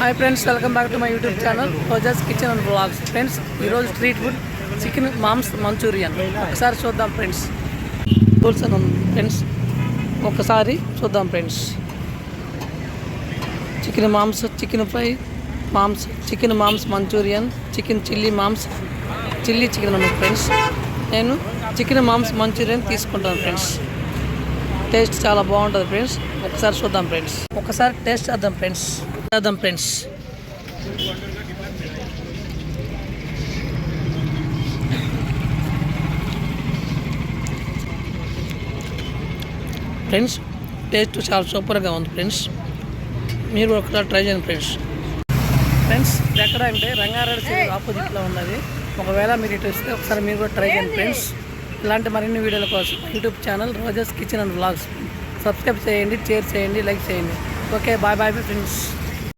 Hi friends welcome back to my YouTube channel Roja's kitchen and blogs friends ఈరోజు street food chicken momos manchurian ఒకసారి చూద్దాం friends tools అని ఉంది friends ఒకసారి చూద్దాం friends chicken momos chicken fry momos chicken momos manchurian chicken chilli momos chilli chicken ఉంది friends నేను chicken moms Manchurian తీసుకుంటాను ఫ్రెండ్స్ టేస్ట్ చాలా బాగుంటుంది ఫ్రెండ్స్ ఒకసారి చూద్దాం ఫ్రెండ్స్ ఒకసారి టేస్ట్ చేద్దాం ఫ్రెండ్స్ చేద్దాం ఫ్రెండ్స్. ఫ్రెండ్స్ టేస్ట్ చాలా సూపర్గా ఉంది ఫ్రెండ్స్. మీరు ఒకసారి ట్రై చేయండి ఫ్రెండ్స్. ఫ్రెండ్స్ ఎక్కడ అంటే రంగారెడ్డి సైడ్ ఆపోజిట్లో ఉన్నది. ఒకవేళ మీరు ఇటు వస్తే ఒకసారి మీరు కూడా ట్రై చేయండి ఫ్రెండ్స్. ఇలాంటి మరిన్ని వీడియోల కోసం YouTube channel Roja's kitchen and blogs subscribe చేయండి షేర్ చేయండి లైక్ చేయండి. Okay bye bye friends.